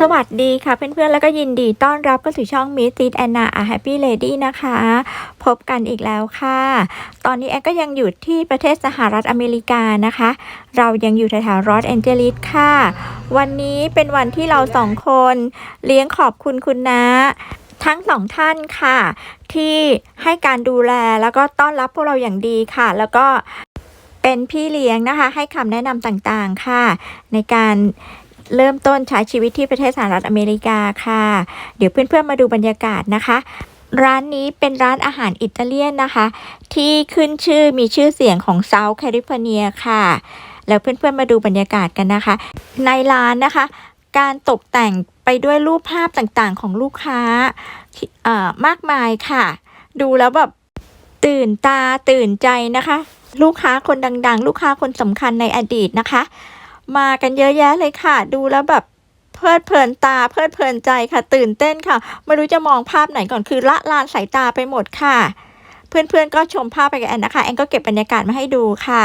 สวัสดีค่ะเพื่อนๆ แล้วก็ยินดีต้อนรับเข้าสู่ช่อง Miss t แอนนา a Happy Lady นะคะ พบกันอีกแล้วค่ะ ตอนนี้แอนก็ยังอยู่ที่ประเทศสหรัฐอเมริกานะคะ เรายังอยู่แถวๆรอสแอนเจลิสค่ะ วันนี้เป็นวันที่เราสองคนเลี้ยงขอบคุณคุณนะ ทั้งสองท่านค่ะ ที่ให้การดูแลแล้วก็ต้อนรับพวกเราอย่างดีค่ะ แล้วก็เป็นพี่เลี้ยงนะคะ ให้คำแนะนำต่างๆค่ะ ในการ เริ่มต้นใช้ชีวิตที่ประเทศสหรัฐอเมริกาค่ะ เดี๋ยวเพื่อนๆมาดูบรรยากาศนะคะ ร้านนี้เป็นร้านอาหารอิตาเลียนนะคะ ที่ขึ้นชื่อมีชื่อเสียงของเซาท์แคลิฟอร์เนียค่ะ แล้วเพื่อนๆมาดูบรรยากาศกันนะคะ ในร้านนะคะ การตกแต่งไปด้วยรูปภาพต่างๆของลูกค้าเอ่อมากมายค่ะ ดูแล้วแบบตื่นตาตื่นใจนะคะ ลูกค้าคนดัง ๆ ลูกค้าคนสำคัญในอดีตนะคะ มากันเยอะแยะเลยค่ะ ดูแล้วแบบเพลิดเพลินตาเพลิดเพลินใจค่ะ ตื่นเต้นค่ะ ไม่รู้จะมองภาพไหนก่อนคือละลานสายตาไปหมดค่ะ เพื่อนๆก็ชมภาพไปกับแอนนะคะ แอนก็เก็บบรรยากาศมาให้ดูค่ะ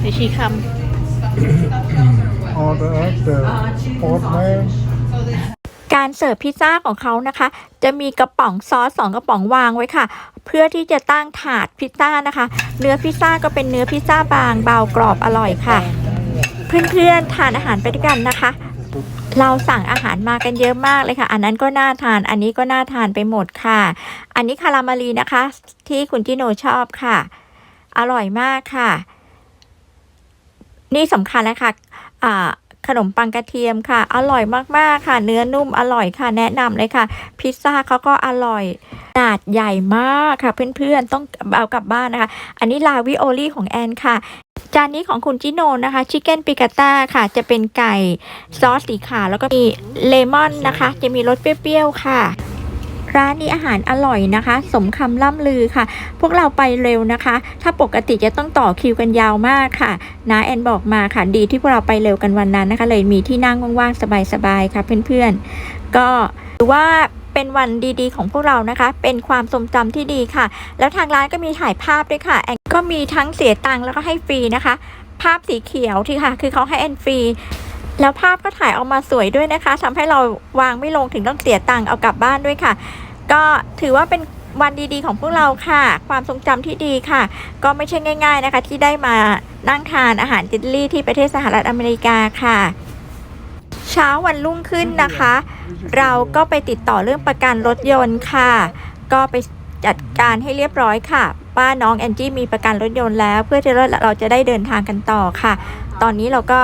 เดี๋ยวชี้ค order up the pork mayo. ำการเสิร์ฟพิซซ่าของเขานะคะ จะมีกระป๋องซอสสองกระป๋องวางไว้ค่ะ เพื่อที่จะตั้งถาดพิซซ่านะคะ เนื้อพิซซ่าก็เป็นเนื้อพิซซ่าบางเบากรอบอร่อยค่ะ เพื่อนๆทานอาหารไปด้วยกันนะคะ เราสั่งอาหารมากันเยอะมากเลยค่ะ อันนั้นก็น่าทาน อันนี้ก็น่าทานไปหมดค่ะ อันนี้คารามารีนะคะ ที่คุณจิโนชอบค่ะ อร่อยมากค่ะ นี่สำคัญแล้วค่ะขนมปังกระเทียมค่ะ อร่อยมากๆค่ะ เนื้อนุ่มอร่อยค่ะ แนะนำเลยค่ะ พิซซ่าเขาก็อร่อยขนาดใหญ่มากค่ะ เพื่อนๆต้องเอากลับบ้านนะคะ อันนี้ลาวิโอลี่ของแอนค่ะ จานนี้ของคุณจิโนนะคะชิคเก้นปิกาต้าค่ะ จะเป็นไก่ซอสสีขาวแล้วก็มีเลมอนนะคะ จะมีรสเปรี้ยวๆค่ะ ร้านนี้อาหารอร่อยนะคะ สมคำล่ำลือค่ะ พวกเราไปเร็วนะคะ ถ้าปกติจะต้องต่อคิวกันยาวมากค่ะนะแอนบอกมาค่ะ ดีที่พวกเราไปเร็วกันวันนั้นนะคะ เลยมีที่นั่งว่างๆสบายๆค่ะเพื่อนๆ ก็ถือว่าเป็นวันดีๆ ของพวกเรานะคะ เป็นความทรงจำที่ดีค่ะ แล้วทางร้านก็มีถ่ายภาพด้วยค่ะแอน ก็มีทั้งเสียตังค์แล้วก็ให้ฟรีนะคะ ภาพสีเขียวที่ค่ะ คือเขาให้แอนฟรีแล้วภาพก็ถ่ายออกมาสวยด้วยนะคะทำให้เราวางไม่ลงถึงต้องเสียตังค์เอากลับบ้านด้วยค่ะ ก็ถือว่าเป็นวันดีๆของพวกเราค่ะ ความทรงจำที่ดีค่ะ ก็ไม่ใช่ง่าย ๆนะคะ ที่ได้มานั่งทานอาหารอิตลีที่ประเทศสหรัฐอเมริกาค่ะ เช้าวันรุ่งขึ้นนะคะ เราก็ไปติดต่อเรื่องประกันรถยนต์ค่ะ ก็ไปจัดการให้เรียบร้อยค่ะ ป้าน้องแอนจี้มีประกันรถยนต์แล้ว เพื่อที่เราจะได้เดินทางกันต่อค่ะ ตอนนี้เราก็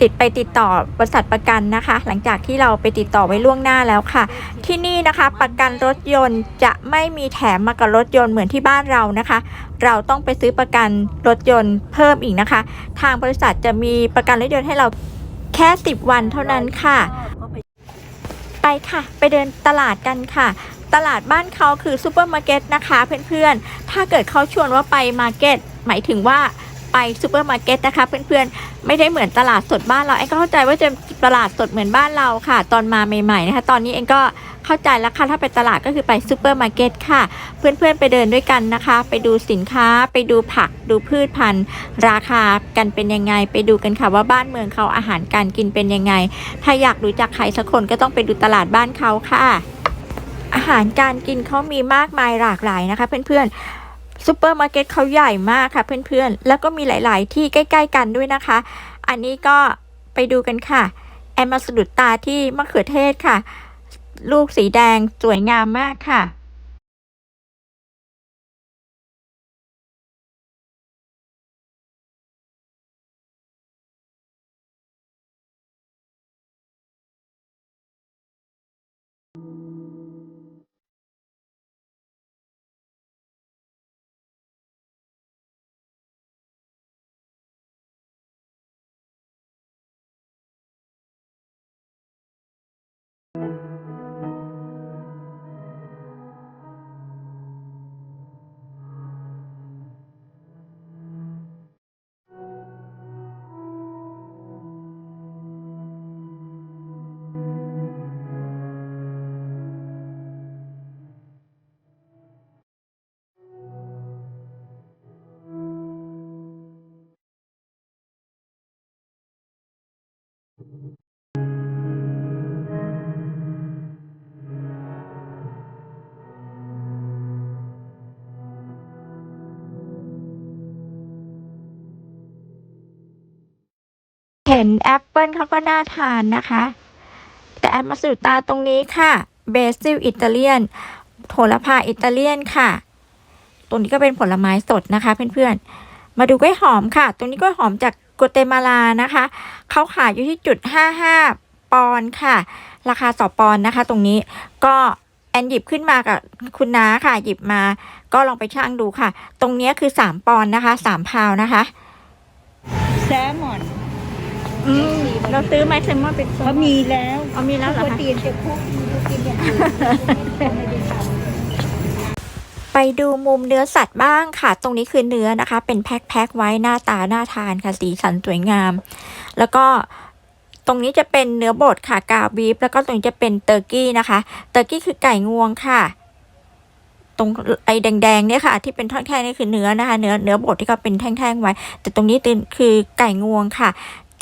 ติดไปติดต่อบริษัทประกันนะคะ หลังจากที่เราไปติดต่อไว้ล่วงหน้าแล้วค่ะ ที่นี่นะคะประกันรถยนต์จะไม่มีแถมมากับรถยนต์เหมือนที่บ้านเรานะคะ เราต้องไปซื้อประกันรถยนต์เพิ่มอีกนะคะ ทางบริษัทจะมีประกันรถยนต์ให้เราแค่ 10 วันเท่านั้นค่ะ ไปค่ะ ไปเดินตลาดกันค่ะ ตลาดบ้านเขาคือซูเปอร์มาร์เก็ตนะคะเพื่อนๆ ถ้าเกิดเขาชวนว่าไปมาร์เก็ตหมายถึงว่าไปซูเปอร์มาร์เก็ตนะคะเพื่อนๆ ไม่ได้เหมือนตลาดสดบ้านเราเองก็เข้าใจว่าจะตลาดสดเหมือนบ้านเราค่ะ ตอนมาใหม่ๆนะคะ ตอนนี้เองก็เข้าใจแล้วค่ะถ้าไปตลาดก็คือไปซูเปอร์มาร์เก็ตค่ะ เพื่อนๆไปเดินด้วยกันนะคะ ไปดูสินค้าไปดูผักดูพืชพันธุ์ราคากันเป็นยังไง ไปดูกันค่ะว่าบ้านเมืองเขาอาหารการกินเป็นยังไง ถ้าอยากรู้จักใครสักคนก็ต้องไปดูตลาดบ้านเขาค่ะ อาหารการกินเขามีมากมายหลากหลายนะคะเพื่อนๆซูเปอร์มาร์เก็ตเขาใหญ่มากค่ะเพื่อนๆ แล้วก็มีหลาย ๆ ที่ใกล้ ๆ กันด้วยนะคะ อันนี้ก็ไปดูกันค่ะ แอมมาสะดุดตาที่มะเขือเทศค่ะ ลูกสีแดงสวยงามมากค่ะ ห็นแอปเปิลเขาก็น่าทานนะคะ แต่แอปมาสู่ตาตรงนี้ค่ะเบซิลอิตาเลียนโหระพาอิตาเลียนค่ะตรงนี้ก็เป็นผลไม้สดนะคะเพื่อนๆ มาดูกล้วยหอมค่ะตรงนี้กล้วยหอมจากโกเตมาลานะคะ เขาขายอยู่ที่จุด55 ปอนด์ค่ะ ราคาต่อปอนด์นะคะ ตรงนี้ก็แอนหยิบขึ้นมากับคุณน้าค่ะ หยิบมา ก็ลองไปช่างดูค่ะ ตรงนี้คือ 3 ปอนด์นะคะ 3 พาวนะคะ แซลมอน อืมเราซื้อไหมแซลมอนเป็นเขามีแล้วเอามีแล้วเหรอปกคะติจะคุกมีกินอย่างอื่นไม่ได้ทำ ไปดูมุมเนื้อสัตว์บ้างค่ะ ตรงนี้คือเนื้อนะคะ เป็นแพ็คๆไว้หน้าตาน่าทานค่ะ สีสันสวยงาม แล้วก็ตรงนี้จะเป็นเนื้อบดค่ะ กาวบีฟ แล้วก็ตรงนี้จะเป็นเตอร์กี้นะคะ เตอร์กี้คือไก่งวงค่ะ ตรงไอ้แดงๆเนี่ยค่ะ ที่เป็นท่อนแท่งนี่คือเนื้อนะคะ เนื้อเนื้อบดที่เขาเป็นแท่งๆไว้ แต่ตรงนี้เป็นคือไก่งวงค่ะ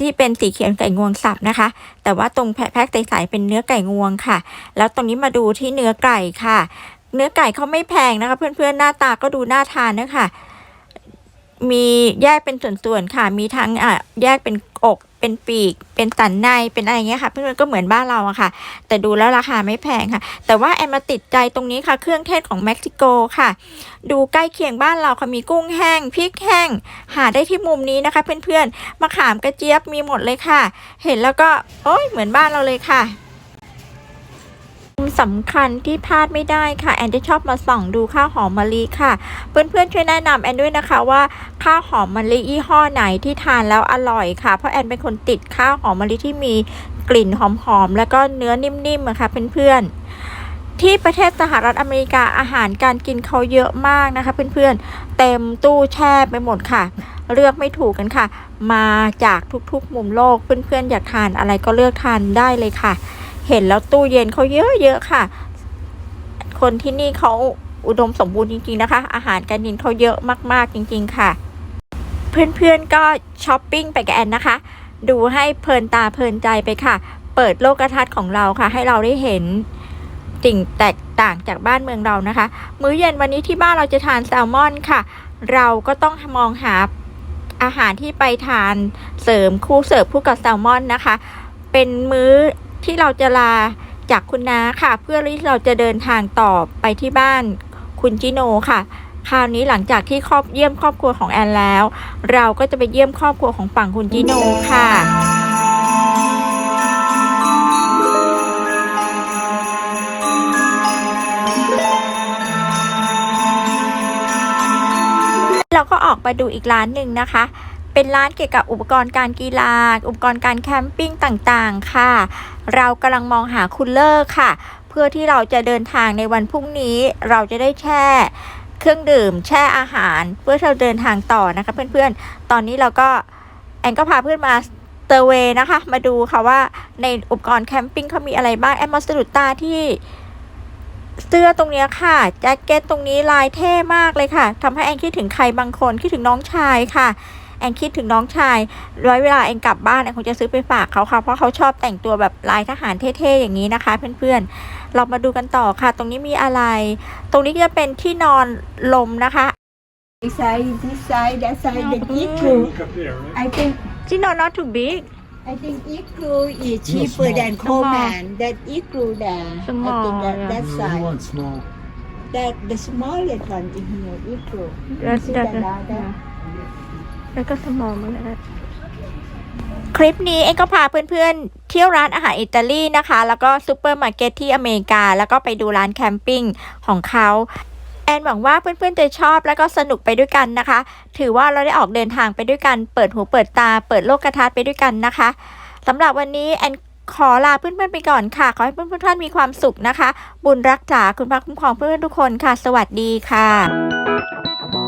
ที่เป็นสีเขียวไก่งวงสับนะคะ แต่ว่าตรงแพ็คใสๆเป็นเนื้อไก่งวงค่ะ แล้วตรงนี้มาดูที่เนื้อไก่ค่ะ เนื้อไก่เขาไม่แพงนะคะ เพื่อนๆหน้าตาก็ดูน่าทานนะคะมีแยกเป็นส่วนๆค่ะ มีทั้งอะแยกเป็นอก เป็นปีก เป็นสันใน เป็นอะไรเงี้ยค่ะ เพื่อนๆก็เหมือนบ้านเราอะค่ะ แต่ดูแล้วราคาไม่แพงค่ะ แต่ว่าแอนมาติดใจตรงนี้ค่ะ เครื่องเทศของเม็กซิโกค่ะ ดูใกล้เคียงบ้านเราค่ะ มีกุ้งแห้ง พริกแห้ง หาได้ที่มุมนี้นะคะ เพื่อนๆ มะขามกระเจี๊ยบมีหมดเลยค่ะ เห็นแล้วก็ โอ้ยเหมือนบ้านเราเลยค่ะ สำคัญที่พลาดไม่ได้ค่ะแอนจะชอบมาส่องดูข้าวหอมมะลิค่ะ เพื่อนๆช่วยแนะนำแอนด้วยนะคะว่าข้าวหอมมะลิยี่ห้อไหนที่ทานแล้วอร่อยค่ะ เพราะแอนเป็นคนติดข้าวหอมมะลิที่มีกลิ่นหอมๆแล้วก็เนื้อนิ่มๆอะค่ะเพื่อนๆที่ประเทศสหรัฐอเมริกาอาหารการกินเขาเยอะมากนะคะเพื่อนๆ เต็มตู้แช่ไปหมดค่ะ เลือกไม่ถูกกันค่ะ มาจากทุกๆมุมโลกเพื่อนๆ อยากทานอะไรก็เลือกทานได้เลยค่ะ เห็นแล้วตู้เย็นเขาเยอะๆค่ะ คนที่นี่เขาอุดมสมบูรณ์จริงๆนะคะ อาหารการกินเขาเยอะมากๆจริง ๆ ค่ะ เพื่อนๆก็ช้อปปิ้งไปกับแอนนะคะ ดูให้เพลินตาเพลินใจไปค่ะ เปิดโลกทัศน์ของเราค่ะ ให้เราได้เห็นสิ่งแตกต่างจากบ้านเมืองเรานะคะ มื้อเย็นวันนี้ที่บ้านเราจะทานแซลมอนค่ะ เราก็ต้องมองหาอาหารที่ไปทานเสริมคู่เสิร์ฟคู่กับแซลมอนนะคะ เป็นมื้อ ที่เราจะลาจากคุณน้าค่ะ เพื่อที่เราจะเดินทางต่อไปที่บ้านคุณจิโนค่ะ คราวนี้หลังจากที่ครอบเยี่ยมครอบครัวของแอนแล้ว เราก็จะไปเยี่ยมครอบครัวของฝั่งคุณจิโนค่ะเราก็ออกมาดูอีกร้านหนึ่งนะคะ เป็นร้านเกี่ยวกับอุปกรณ์การกีฬา อุปกรณ์การแคมปิ้งต่างๆ ค่ะ เรากำลังมองหาคูลเลอร์ค่ะ เพื่อที่เราจะเดินทางในวันพรุ่งนี้ เราจะได้แช่เครื่องดื่ม แช่อาหาร เพื่อเราเดินทางต่อนะคะเพื่อนๆ ตอนนี้เราก็แอนก็พาเพื่อนมาเตอร์เวย์นะคะ มาดูค่ะว่าในอุปกรณ์แคมปิ้งเขามีอะไรบ้าง แอนมาสะดุดตาที่เสื้อตรงนี้ค่ะ แจ็คเก็ตตรงนี้ลายเท่มากเลยค่ะทำให้แอนคิดถึงใครบางคนคิดถึงน้องชายค่ะ แอนคิดถึงน้องชายร้อยเวลาแอนกลับบ้านแอนคงจะซื้อไปฝากเขาค่ะ เพราะเขาชอบแต่งตัวแบบลายทหารเท่ๆอย่างนี้นะคะ เพื่อนๆ เรามาดูกันต่อค่ะ ตรงนี้มีอะไร ตรงนี้จะเป็นที่นอนลมนะคะ This side, this side, that side, the igloo. Look up there, right? I think ที่นอน not too big I think igloo is cheaper small. than Coleman. That igloo there. I Small, think that, yeah. that No, you side. want small. That the smallest one in here, igloo. That's- See that's- that, that? แล้วก็สมองมันนะคลิปนี้เอ็งก็พาเพื่อนๆ เที่ยวร้านอาหารอิตาลีนะคะ แล้วก็ซูเปอร์มาร์เก็ตที่อเมริกา แล้วก็ไปดูร้านแคมปิ้งของเขาแอนหวังว่าเพื่อนๆจะชอบแล้วก็สนุกไปด้วยกันนะคะ ถือว่าเราได้ออกเดินทางไปด้วยกัน เปิดหูเปิดตา เปิดโลกทัศน์ไปด้วยกันนะคะสำหรับวันนี้แอนขอลาเพื่อนๆไปก่อนค่ะ ขอให้เพื่อนๆท่านมีความสุขนะคะ บุญรักษาคุณพระคุ้มครองเพื่อนๆทุกคนค่ะ สวัสดีค่ะ